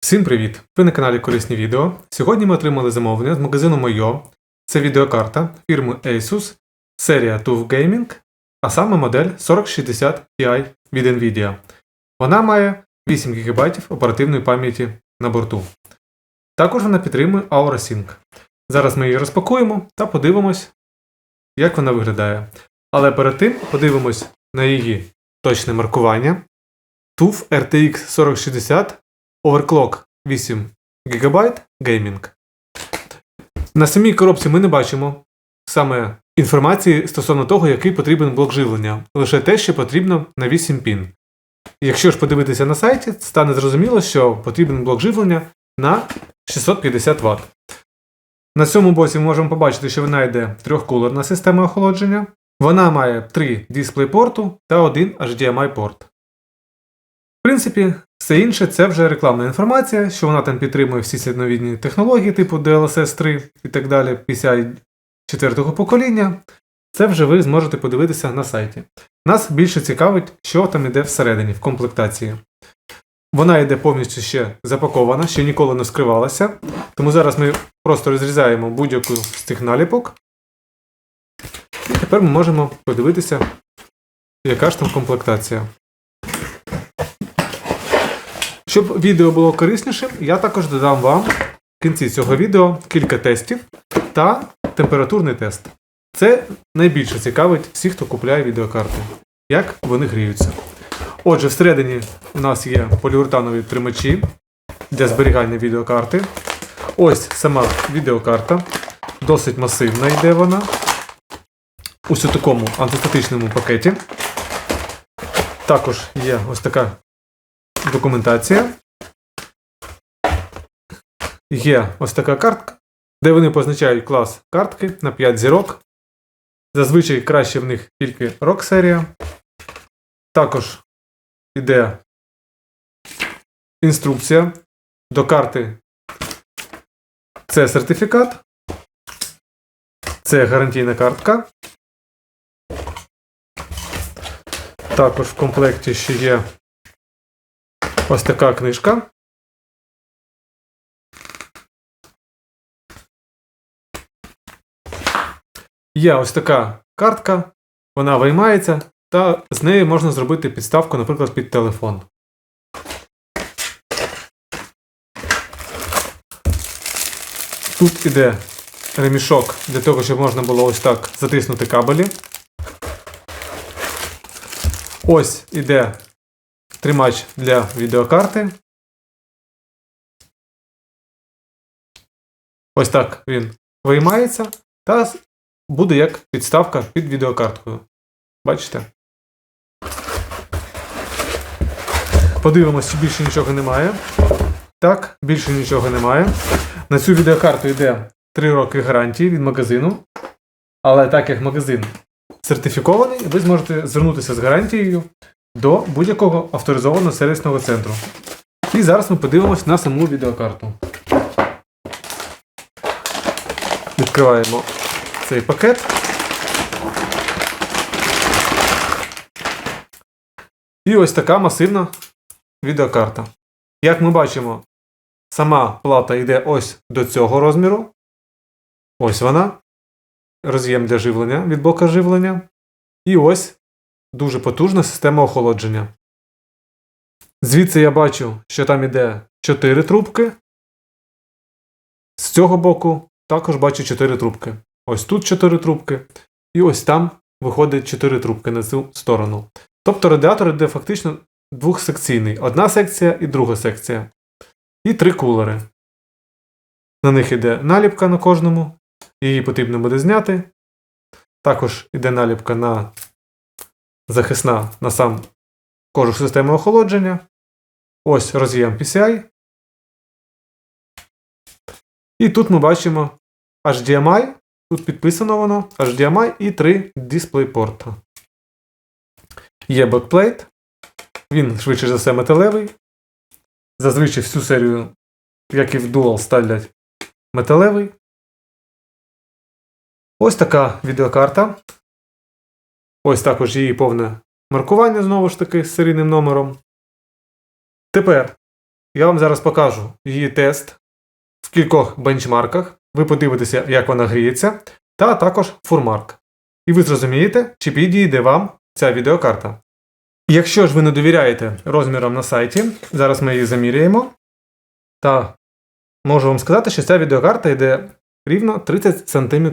Всім привіт! Ви на каналі Корисні відео. Сьогодні ми отримали замовлення з магазину Moyo. Це відеокарта фірми Asus, серія TUF Gaming, а саме модель 4060 Ti від Nvidia. Вона має 8 ГБ оперативної пам'яті на борту. Також вона підтримує Aura Sync. Зараз ми її розпакуємо та подивимось, як вона виглядає. Але перед тим подивимось на її точне маркування. TUF RTX 4060 Overclock 8 ГБ Gaming. На самій коробці ми не бачимо саме інформації стосовно того, який потрібен блок живлення, лише те, що потрібно на 8 пін. Якщо ж подивитися на сайті, стане зрозуміло, що потрібен блок живлення на 650 Вт. На цьому боці ми можемо побачити, що вона йде трьохкулерна система охолодження. Вона має 3 DisplayPort та один HDMI порт. Принципі, все інше це вже рекламна інформація, що вона там підтримує всі слідновідні технології, типу DLSS 3 і так далі, PCI 4 покоління. Це вже ви зможете подивитися на сайті. Нас більше цікавить, що там іде всередині, в комплектації. Вона йде повністю ще запакована, ще ніколи не скривалася. Тому зараз ми просто розрізаємо будь-яку з цих наліпок. І тепер ми можемо подивитися, яка ж там комплектація. Щоб відео було кориснішим, я також додам вам в кінці цього відео кілька тестів та температурний тест. Це найбільше цікавить всіх, хто купує відеокарти, як вони гріються. Отже, всередині у нас є поліуретанові тримачі для зберігання відеокарти. Ось сама відеокарта. Досить масивна йде вона. Ось у такому антистатичному пакеті. Також є ось така документація. Є ось така картка, де вони позначають клас картки на 5 зірок. Зазвичай краще в них тільки рок серія. Також йде інструкція до карти. Це сертифікат. Це гарантійна картка. Також в комплекті ще є ось така книжка. Є ось така картка, вона виймається, та з неї можна зробити підставку, наприклад, під телефон. Тут іде ремішок для того, щоб можна було ось так затиснути кабелі. Ось іде тримач для відеокарти. Ось так він виймається та буде як підставка під відеокарткою. Бачите? Подивимось, чи більше нічого немає. Так, більше нічого немає. На цю відеокарту йде 3 роки гарантії від магазину. Але так як магазин сертифікований, ви зможете звернутися з гарантією до будь-якого авторизованого сервісного центру. І зараз ми подивимось на саму відеокарту. Відкриваємо цей пакет. І ось така масивна відеокарта. Як ми бачимо, сама плата йде ось до цього розміру. Ось вона. Роз'єм для живлення від блока живлення. І ось дуже потужна система охолодження. Звідси я бачу, що там іде 4 трубки. З цього боку також бачу 4 трубки. Ось тут 4 трубки. І ось там виходить 4 трубки на цю сторону. Тобто радіатор йде фактично двохсекційний. Одна секція і друга секція. І три кулери. На них йде наліпка на кожному. Її потрібно буде зняти. Також йде наліпка на захисна на сам кожух системи охолодження. Ось роз'єм PCI. І тут ми бачимо HDMI. Тут підписано воно HDMI і три DisplayPort. Є бекплейт. Він, швидше за все, металевий. Зазвичай всю серію, як і в Dual, ставлять металевий. Ось така відеокарта. Ось також її повне маркування, знову ж таки, з серійним номером. Тепер Я вам зараз покажу її тест в кількох бенчмарках. Ви подивитеся, як вона гріється, та також фурмарк. І ви зрозумієте, чи підійде вам ця відеокарта. Якщо ж ви не довіряєте розмірам на сайті, зараз ми її заміряємо. Та можу вам сказати, що ця відеокарта йде рівно 30 см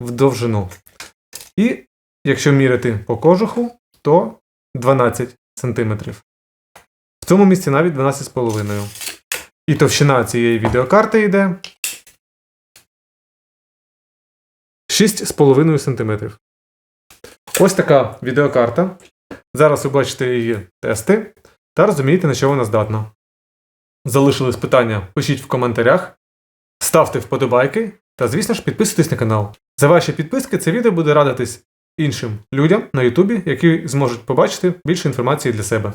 в довжину. І якщо міряти по кожуху, то 12 см. В цьому місці навіть 12,5. І товщина цієї відеокарти йде 6,5 см. Ось така відеокарта. Зараз ви бачите її тести та розумієте, на що вона здатна. Залишились питання, пишіть в коментарях, ставте вподобайки та, звісно ж, підписуйтесь на канал. За ваші підписки це відео буде радитись іншим людям на Ютубі, які зможуть побачити більше інформації для себе.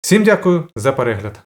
Всім дякую за перегляд!